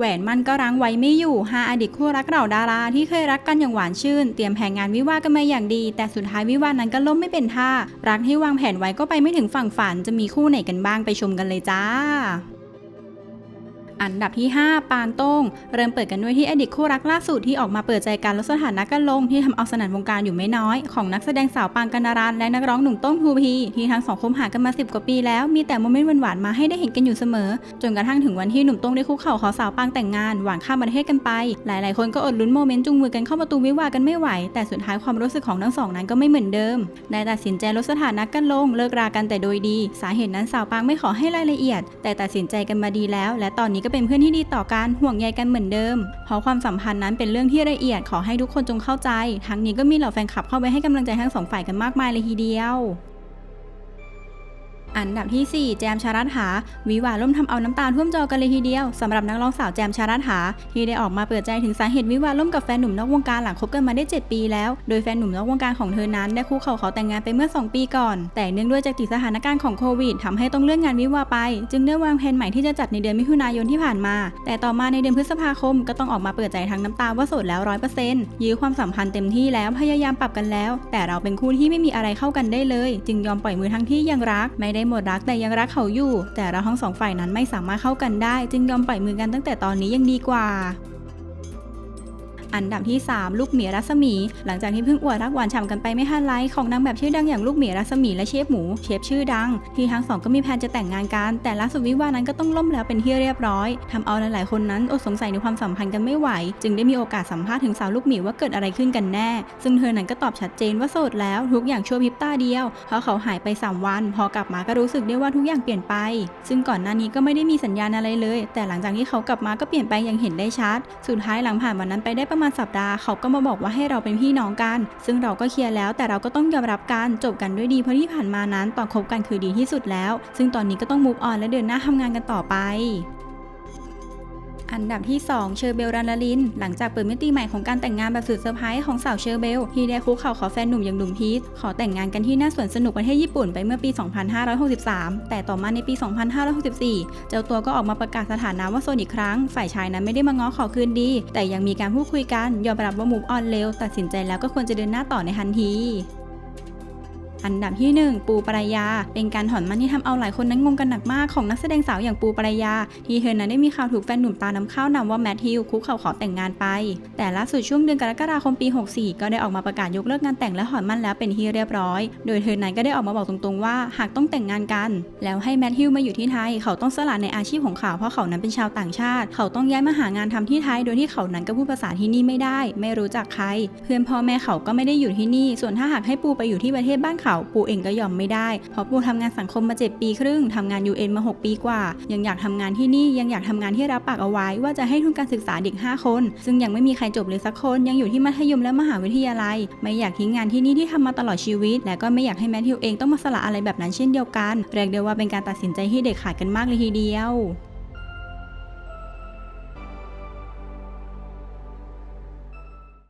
แหวนมั่นก็รั้งไว้ไม่อยู่หาอดีตคู่รักเหล่าดารา ที่เคยรักกันอย่างหวานชื่น เตรียมแผนงานวิวาห์กันมาอย่างดี แต่สุดท้ายวิวาห์นั้นก็ล่มไม่เป็นท่า รักที่วางแผนไว้ก็ไปไม่ถึงฝั่งฝัน จะมีคู่ไหนกันบ้างไปชมกันเลยจ้า อันดับที่ 5 ปานโต้ง เริ่มเปิดกันด้วยที่อดีตคู่รักล่าสุดที่ออกมาเปิดใจการลดสถานะกันลงที่ทำเอาสนั่นวงการอยู่ไม่น้อย ของนักแสดงสาวปางกันารันและนักร้องหนุ่มโต้งทูพี ที่ทั้งสองคบหากันมา 10 กว่าปีแล้ว มีแต่โมเมนต์หวานๆมาให้ได้เห็นกันอยู่เสมอ จนกระทั่งถึงวันที่หนุ่มโต้งได้คุกเข่าขอสาวปางแต่งงาน หวานข้ามประเทศกันไป หลายๆ คนก็อดลุ้นโมเมนต์จูงมือกันเข้าประตูวิวากันไม่ไหว แต่สุดท้ายความรู้สึกของทั้งสองนั้นก็ไม่เหมือนเดิมได้ตัดสินใจลดสถานะกันลงเลิกรากันแต่โดยดี สาเหตุนั้นสาวปางไม่ขอให้รายละเอียด แต่ตัดสินใจกันมาดีแล้ว และตอนนี้ก็เป็นเพื่อนที่ดีต่อกันห่วงใยกันเหมือนเดิม เพราะความสัมพันธ์นั้นเป็นเรื่องที่ละเอียดขอให้ทุกคนจงเข้าใจ ทั้งนี้ก็มีเหล่าแฟนคลับเข้าไปให้กำลังใจทั้งสองฝ่ายกันมากมายเลยทีเดียว อันดับที่ 4 แจมชารัตหา วิวาล่มทำเอาน้ำตาท่วมจอกันเลยทีเดียวสำหรับนักร้องสาวแจมชารัตหา ที่ได้ออกมาเปิดใจถึงสาเหตุวิวาล่มกับแฟนหนุ่มนอกวงการหลังคบกันมาได้ 7 ปีแล้ว โดยแฟนหนุ่มนอกวงการของเธอนั้นได้คู่เขาขอแต่งงานไปเมื่อ 2 ปีก่อน แต่เนื่องด้วยจากติดสถานการณ์ของโควิดทำให้ต้องเลื่อนงานวิวาไป จึงได้วางแผนใหม่ที่จะจัดในเดือนมิถุนายนที่ผ่านมา แต่ต่อมาในเดือนพฤษภาคมก็ต้องออกมาเปิดใจทั้งน้ำตาว่าโสดแล้วร้อยเปอร์เซ็นต์ยื้อความสัมพันธ์เต็มที่แล้วพยายามปรับกันแล้ว แต่เราเป็นคู่ที่ไม่มีอะไรเข้ากันได้เลย จึงยอมปล่อยมือทั้งที่ยังรักไม่ได้หมดรักแต่ยังรักเขาอยู่ แต่เราทั้งสองฝ่ายนั้นไม่สามารถเข้ากันได้ จึงยอมปล่อยมือกันตั้งแต่ตอนนี้ยังดีกว่า อันดับที่ 3 ลูกเหมียรัศมี หลังจากที่เพิ่งอวดรักหวานฉ่ำกันไปไม่ทันไรของนางแบบชื่อดังอย่างลูกเหมียรัศมีและเชฟหมูเชฟชื่อดัง ที่ทั้งสองก็มีแผนจะแต่งงานกัน แต่ล่าสุดวิวานั้นก็ต้องล่มแล้วเป็นที่เรียบร้อยทำเอาหลายๆคนนั้นอดสงสัยในความสัมพันธ์กันไม่ไหว จึงได้มีโอกาสสัมภาษณ์ถึงสาวลูกหมีว่าเกิดอะไรขึ้นกันแน่ ซึ่งเธอนั้นก็ตอบชัดเจนว่าโสดแล้วทุกอย่างชั่วพริบตาเดียวเพราะเขาหายไป 3 วัน พอกลับมาก็รู้สึกได้ว่าทุกอย่างเปลี่ยนไป ซึ่งก่อนหน้านี้ก็ไม่ได้มีสัญญาณอะไรเลย แต่หลังจากที่เขากลับมาก็เปลี่ยนไปอย่างเห็นได้ชัด สุดท้ายหลังผ่านวันนั้นไปได้ประมาณสัปดาห์เขาก็มาบอกว่าให้เราเป็นพี่น้องกัน ซึ่งเราก็เคลียร์แล้ว แต่เราก็ต้องยอมรับกันจบกันด้วยดีเพราะที่ผ่านมานั้นตอนคบกันคือดีที่สุดแล้ว ซึ่งตอนนี้ก็ต้องมูฟออนและเดินหน้าทำงานกันต่อไป อันดับที่ 2 เชอร์เบลรันลาลิน หลังจากเปิดมิติใหม่ของการแต่งงานแบบสุดเซอร์ไพรส์ของสาวเชอร์เบล ที่ได้คุกเข่าขอแฟนหนุ่มอย่างหนุ่มพีทขอแต่งงานกันที่หน้าสวนสนุกประเทศญี่ปุ่นไปเมื่อปี 2563 แต่ต่อมาในปี 2564 เจ้าตัวก็ออกมาประกาศสถานะว่าโซนอีกครั้ง ฝ่ายชายนั้นไม่ได้มาง้อขอคืนดี แต่ยังมีการพูดคุยกัน ยอมรับว่ามุกออนเร็ว ตัดสินใจแล้วก็ควรจะเดินหน้าต่อในทันที อันดับที่ 1 ปูปรายา เป็นการถอนมันที่ทำเอาหลายคนนั้นงงกันหนักมากของนักแสดงสาวอย่างปูปรายา ที่เธอนั้นได้มีข่าวถูกแฟนหนุ่มตาน้ำข้าวนำว่าแมทธิวคุกเข่าขอแต่งงานไป แต่ล่าสุดช่วงเดือนกรกฎาคมปี 64 ก็ได้ออกมาประกาศยกเลิกงานแต่งและถอนมันแล้วเป็นที่เรียบร้อย โดยเธอนั้นก็ได้ออกมาบอกตรงๆว่าหากต้องแต่งงานกัน แล้วให้แมทธิวมาอยู่ที่ไทย เขาต้องสละในอาชีพของเขาเพราะเขานั้นเป็นชาวต่างชาติ เขาต้องย้ายมาหางานทำที่ไทย โดยที่เขานั้นก็พูดภาษาที่นี่ไม่ได้ ไม่รู้จักใคร เพื่อนพ่อแม่เขาก็ไม่ได้อยู่ที่นี่ ส่วนถ้าหากให้ปูไปอยู่ที่ประเทศบ้านเขาปูเองก็ยอมไม่ได้ เพราะปูทำงานสังคมมา 7 ปีครึ่งทำงาน UN มา 6 ปีกว่า ยังอยากทำงานที่นี่ยังอยากทำงานที่รับปากเอาไว้ ว่าจะให้ทุนการศึกษาเด็ก 5 คน ซึ่งยังไม่มีใครจบเลยสักคน ยังอยู่ที่มัธยมและมหาวิทยาลัย ไม่อยากทิ้งงานที่นี่ที่ทำมาตลอดชีวิต และก็ไม่อยากให้แมทธิวเองต้องมาสละอะไรแบบนั้นเช่นเดียวกันเรียกได้ว่าเป็นการตัดสินใจที่เด็กขาดกันมากเลยทีเดียว